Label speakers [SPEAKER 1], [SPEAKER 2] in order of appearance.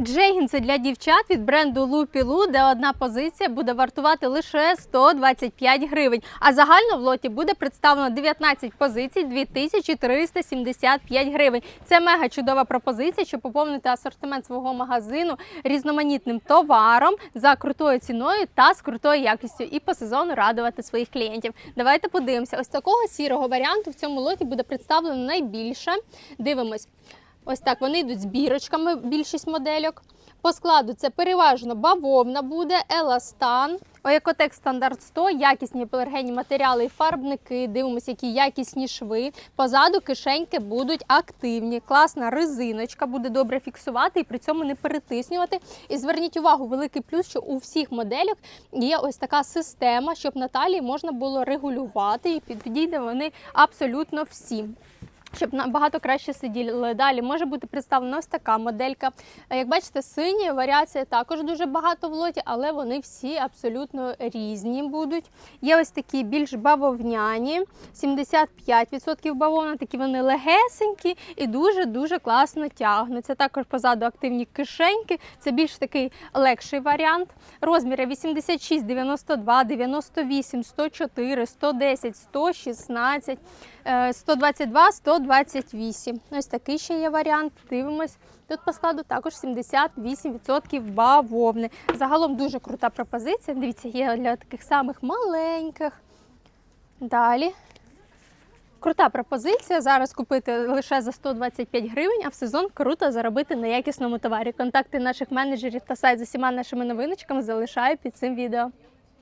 [SPEAKER 1] Джегінси для дівчат від бренду Лупілу, де одна позиція буде вартувати лише 125 гривень. А загально в лоті буде представлено 19 позицій 2375 гривень. Це мега чудова пропозиція, щоб поповнити асортимент свого магазину різноманітним товаром за крутою ціною та з крутою якістю і по сезону радувати своїх клієнтів. Давайте подивимося. Ось такого сірого варіанту в цьому лоті буде представлено найбільше. Дивимось. Ось так вони йдуть з бірочками, більшість модельок. По складу це переважно бавовна буде, еластан, Оекотек стандарт 100, якісні полергенні матеріали і фарбники. Дивимося, які якісні шви. Позаду кишеньки будуть активні. Класна резиночка буде добре фіксувати і при цьому не перетиснювати. І зверніть увагу, великий плюс, що у всіх моделях є ось така система, щоб на талії можна було регулювати і підійде вони абсолютно всім щоб набагато краще сиділи. Далі може бути представлена ось така моделька. Е, Як бачите, сині варіації також дуже багато в лоті, але вони всі абсолютно різні будуть. Є ось такі більш бавовняні, 75% бавовна, такі вони легесенькі і дуже-дуже класно тягнуться. Також позаду активні кишеньки. Це більш такий легший варіант. Розміри 86, 92, 98, 104, 110, 116. Е, 122, 128. Ось такий ще є варіант. Дивимось. Тут по складу також 78% бавовни. Загалом дуже крута пропозиція. Дивіться, є для таких самих маленьких. Далі. Крута пропозиція. Зараз купити лише за 125 гривень, а в сезон круто заробити на якісному товарі. Контакти наших менеджерів та сайт з усіма нашими новиночками залишаю під цим відео.